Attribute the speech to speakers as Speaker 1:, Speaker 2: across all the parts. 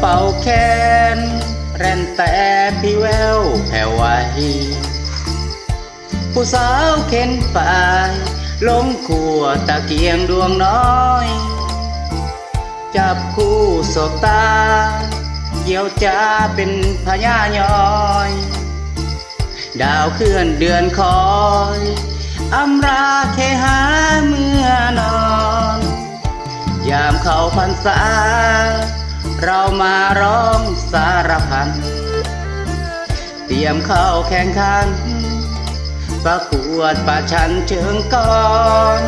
Speaker 1: เป่าแคนแร่นแต่พี่แววแผ่วไหวผู้สาวเข็นฝ่ายลงขัวตะเกียงดวงน้อย จับคู่สบตาเกี่ยวจ้าเป็นพญาย้อย ดาวเคลื่อนเดือนคอยอำราเคหาเมื่อนอน ยามเขาพรรษา เรามาร้องสารพัน เตรียมเข้าแข่งขัน ประกวดประชันเชิงกร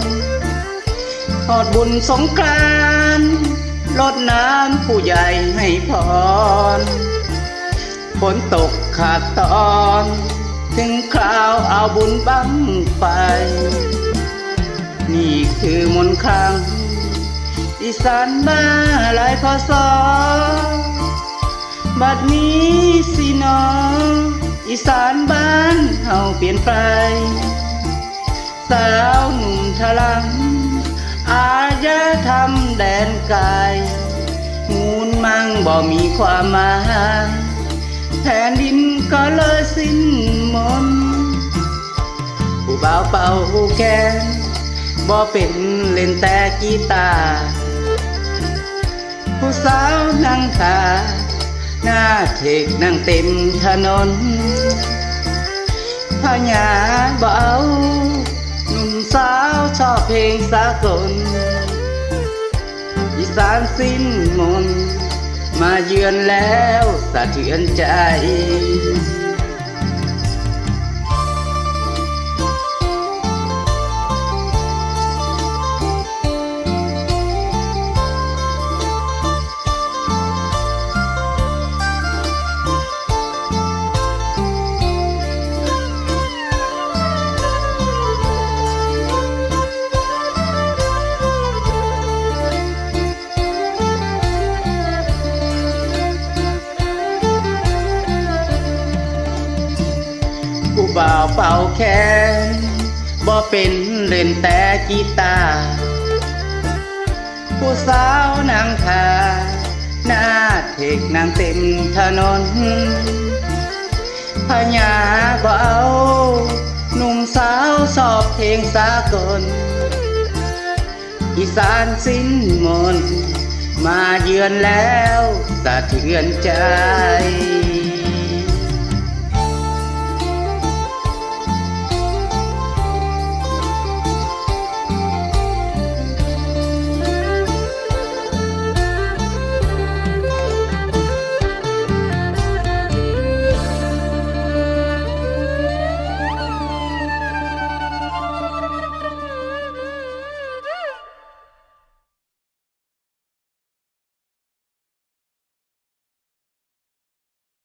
Speaker 1: ทอดบุญสงกรานลดน้ำผู้ใหญ่ให้พรฝนตกขาดตอน ถึงคราวเอาบุญบังไฟนี่คือมนคลัง อีสานมาหลายพศบัดนี้สินออีสานบ้านเฮาเปลี่ยนไป สาวหนุ่มทะลัง อารยธรรมแดนไกลมูลมั่งบ่มีความหมายแผ่นดินก็เลยสิ้นมนผู้บ่าวเป่าแคนบ่เป็นเล่นแต่กีตาร์ สาวนั่งขาหน้าเทกนั่งเต็มถนนพญาเบาหนุ่มสาวชอบเพลงสากลอีสานสิ้นมน มาเยือนแล้วสะเทือนใจาวเป่าแคนบ่เป็นเล่นแต่กีตาร์ผู้สาวนางทาหน้าเทกนางเต็มถนนพญาบ่เอาหนุ่มสาวชอบเพลงสากล อีสานสิ้นมน มาเยือนแล้วสะเทือนใจ